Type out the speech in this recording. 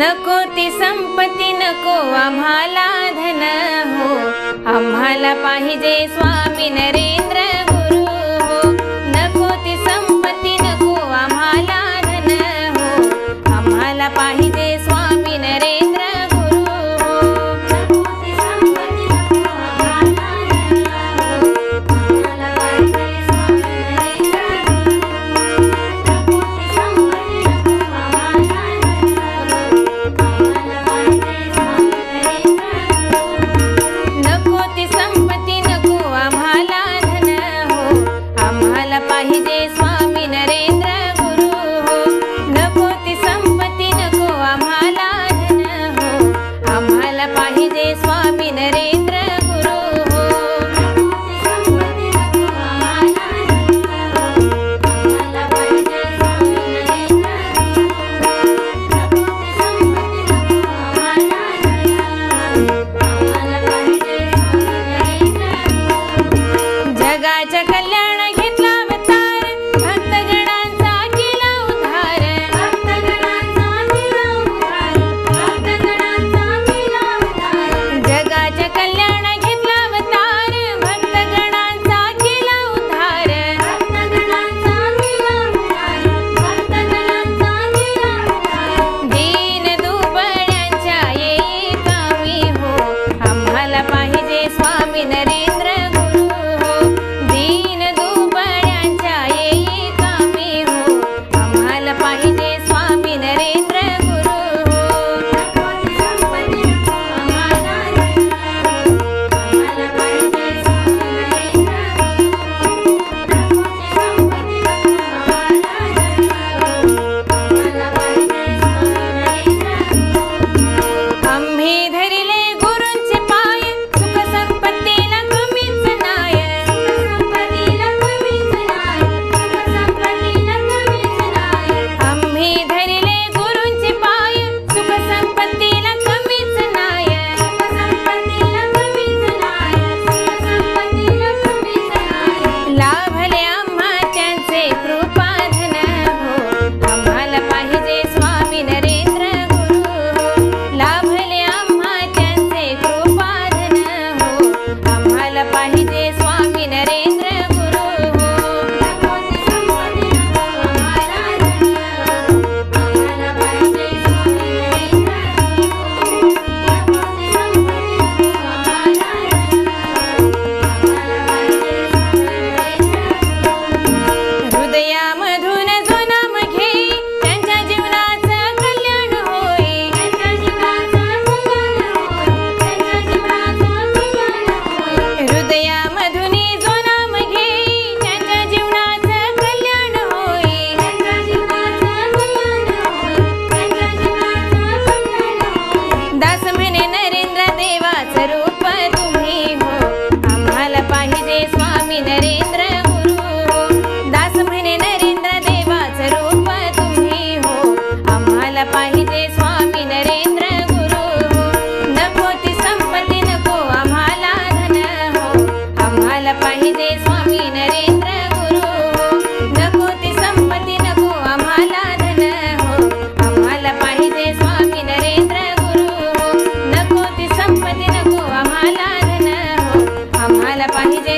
नको ती संपत्ती नको आम्हाला धन हो. आम्हाला पाहिजे स्वामी नरेंद्र পানি যে